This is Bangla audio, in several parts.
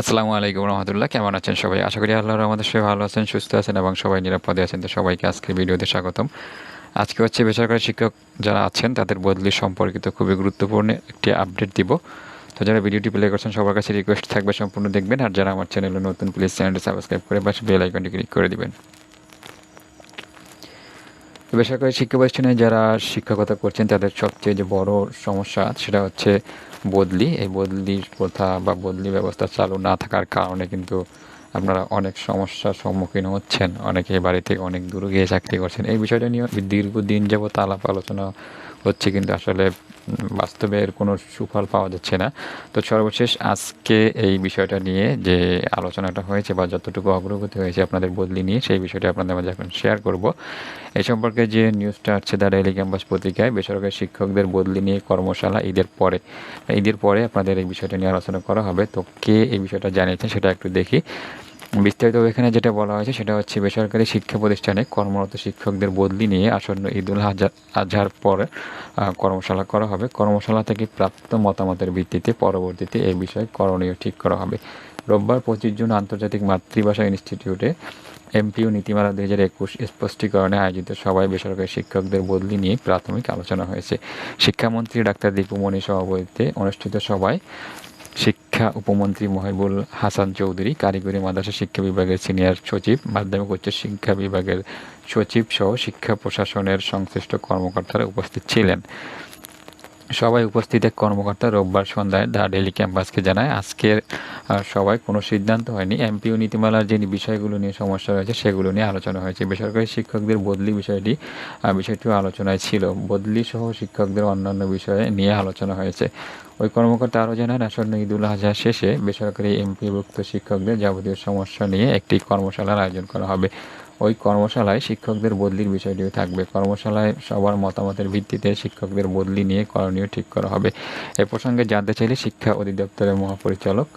আসসালামু আলাইকুম রহমতুল্লাহ। কেমন আছেন সবাই? আশা করি আল্লাহর আমাদের সবাই ভালো আছেন, সুস্থ আছেন এবং সবাই নিরাপদে আছেন। তো সবাইকে আজকের ভিডিওতে স্বাগতম। আজকে হচ্ছে বেসরকারি শিক্ষক যারা আছেন, তাদের বদলি সম্পর্কিত খুবই গুরুত্বপূর্ণ একটি আপডেট দিব। তো যারা ভিডিওটি প্লে করছেন, সবার কাছে রিকোয়েস্ট থাকবে সম্পূর্ণ দেখবেন। আর যারা আমার চ্যানেলে নতুন প্লিজ চ্যানেলটি সাবস্ক্রাইব করে পাশে বেল আইকনটি ক্লিক করে দিবেন। বেসরকারি শিক্ষা প্রতিষ্ঠানে যারা শিক্ষকতা করছেন, তাদের সবচেয়ে যে বড় সমস্যা সেটা হচ্ছে বদলি এই বদলির প্রথা বা বদলি ব্যবস্থা চালু না থাকার কারণে কিন্তু আপনারা অনেক সমস্যার সম্মুখীন হচ্ছেন, অনেকে বাড়ি থেকে অনেক দূরে গিয়ে চাকরি করছেন। এই বিষয়টা নিয়ে দীর্ঘদিন যাবত আলাপ আলোচনা হচ্ছে কিন্তু আসলে বাস্তবে এর কোনো সুফল পাওয়া যাচ্ছে না। তো সর্বশেষ আজকে এই বিষয়টা নিয়ে যে আলোচনাটা হয়েছে বা যতটুকু অগ্রগতি হয়েছে আপনাদের বদলি নিয়ে সেই বিষয়টা আপনাদের মাঝে এখন শেয়ার করব। এই সম্পর্কে যে নিউজটা আছে দ্য ডেইলি ক্যাম্পাস পত্রিকায়, বেসরকারি শিক্ষকদের বদলি নিয়ে কর্মশালা ঈদের পরে। ঈদের পরে আপনাদের এই বিষয়টা নিয়ে আলোচনা করা হবে। তো কে এই বিষয়টা জানিয়েছেন সেটা একটু দেখি। বিস্তারিত এখানে যেটা বলা হয়েছে, সেটা হচ্ছে বেসরকারি শিক্ষা প্রতিষ্ঠানে কর্মরত শিক্ষকদের বদলি নিয়ে আসন্ন ঈদুল আজহা, আজহার পর কর্মশালা করা হবে। কর্মশালা থেকে প্রাপ্ত মতামতের ভিত্তিতে পরবর্তীতে এই বিষয়ে করণীয় ঠিক করা হবে। রোববার পঁচিশ জুন আন্তর্জাতিক মাতৃভাষা ইনস্টিটিউটে এমপিও নীতিমালা দুই হাজার একুশ স্পষ্টীকরণে আয়োজিত সভায় বেসরকারি শিক্ষকদের বদলি নিয়ে প্রাথমিক আলোচনা হয়েছে। শিক্ষামন্ত্রী ডাক্তার দীপুমণি সভাপতিত্বে অনুষ্ঠিত সভায় শিক্ষা উপমন্ত্রী মহিবুল হাসান চৌধুরী, কারিগরি মাদ্রাসা শিক্ষা বিভাগের সিনিয়র সচিব, মাধ্যমিক উচ্চ শিক্ষা বিভাগের সচিব সহ শিক্ষা প্রশাসনের সংশ্লিষ্ট কর্মকর্তারা উপস্থিত ছিলেন। সবাই উপস্থিত এক কর্মকর্তা রোববার সন্ধ্যায় দ্য ডেলি ক্যাম্পাসকে জানায়, আজকের সবাই কোনো সিদ্ধান্ত হয়নি। এমপিও নীতিমালার যে বিষয়গুলো নিয়ে সমস্যা রয়েছে, সেগুলো নিয়ে আলোচনা হয়েছে। বেসরকারি শিক্ষকদের বদলি বিষয়টি বিষয়টিও আলোচনায় ছিল। বদলি সহ শিক্ষকদের অন্যান্য বিষয়ে নিয়ে আলোচনা হয়েছে। ওই কর্মকর্তা আরও জানান, আসন্ন ঈদুল আজহা শেষে বেসরকারি এমপিভুক্ত শিক্ষকদের যাবতীয় সমস্যা নিয়ে একটি কর্মশালার আয়োজন করা হবে। ওই কর্মশালায় শিক্ষকদের বদলির বিষয়টিও থাকবে। কর্মশালায় সবার মতামতের ভিত্তিতে শিক্ষকদের বদলি নিয়ে করণীয় ঠিক করা হবে। এ প্রসঙ্গে জানতে চাইলে শিক্ষা অধিদপ্তরের মহাপরিচালক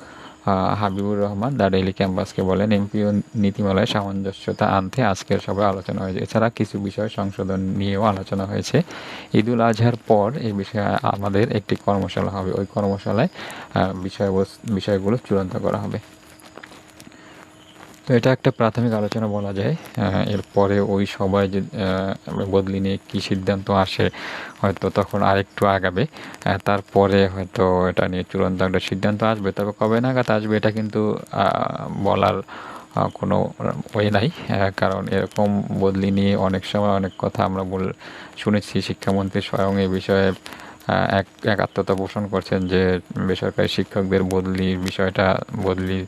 হাবিবুর রহমান ডেইলি ক্যাম্পাসকে বলেন, এমপিও নীতিমালায় সামঞ্জস্যতা আনতে আজকের সভায় আলোচনা হয়েছে। এছাড়া কিছু বিষয় সংশোধন নিয়েও আলোচনা হয়েছে। ঈদুল আজহার পর এই বিষয়ে আমাদের একটি কর্মশালা হবে। ওই কর্মশালায় বিষয়বস্তু বিষয়গুলো চূড়ান্ত করা হবে। তো এটা একটা প্রাথমিক আলোচনা বলা যায়। এরপরে ওই সবাই যে বদলি নিয়ে কী সিদ্ধান্ত আসে হয়তো তখন আরেকটু আগাবে। তারপরে হয়তো এটা নিয়ে চূড়ান্ত একটা সিদ্ধান্ত আসবে। তবে কবে নাগাদ আসবে এটা কিন্তু বলার কোনো ওয়ে নাই। কারণ এরকম বদলি নিয়ে অনেক সময় অনেক কথা আমরা বল, শুনেছি শিক্ষামন্ত্রী স্বয়ং এই বিষয়ে এক একাত্মতা পোষণ করছেন যে বেসরকারি শিক্ষকদের বদলির বিষয়টা, বদলি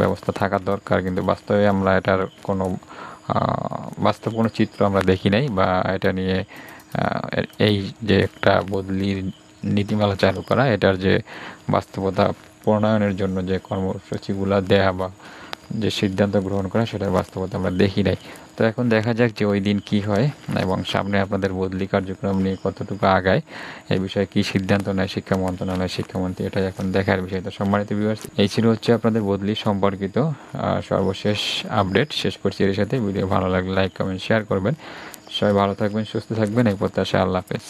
ব্যবস্থা থাকা দরকার, কিন্তু বাস্তবে আমরা এটার কোনো বাস্তব কোনো চিত্র আমরা দেখি নাই বা এটা নিয়ে এই যে একটা বদলির নীতিমালা চালু করা, এটার যে বাস্তবতা প্রণয়নের জন্য যে কর্মসূচিগুলো দেয়া বা যে সিদ্ধান্ত গ্রহণ করা, সেটার বাস্তবতা আমরা দেখি নাই। তো এখন দেখা যাক যে ওই দিন কি হয় এবং সামনে আপনাদের বদলি কার্যক্রম নিয়ে কতটুকু আগায়। এই বিষয়ে কি সিদ্ধান্ত নেয় শিক্ষা মন্ত্রণালয় শিক্ষামন্ত্রী এটাই এখন দেখার বিষয়। তো সম্মানিত ভিউয়ার্স এই ছিল হচ্ছে আপনাদের বদলি সম্পর্কিত সর্বশেষ আপডেট শেষ করছি এর সাথে। ভিডিও ভালো লাগলে লাইক কমেন্ট শেয়ার করবেন। সবাই ভালো থাকবেন, সুস্থ থাকবেন। এই প্রত্যাশা আল্লাহ হাফেজ।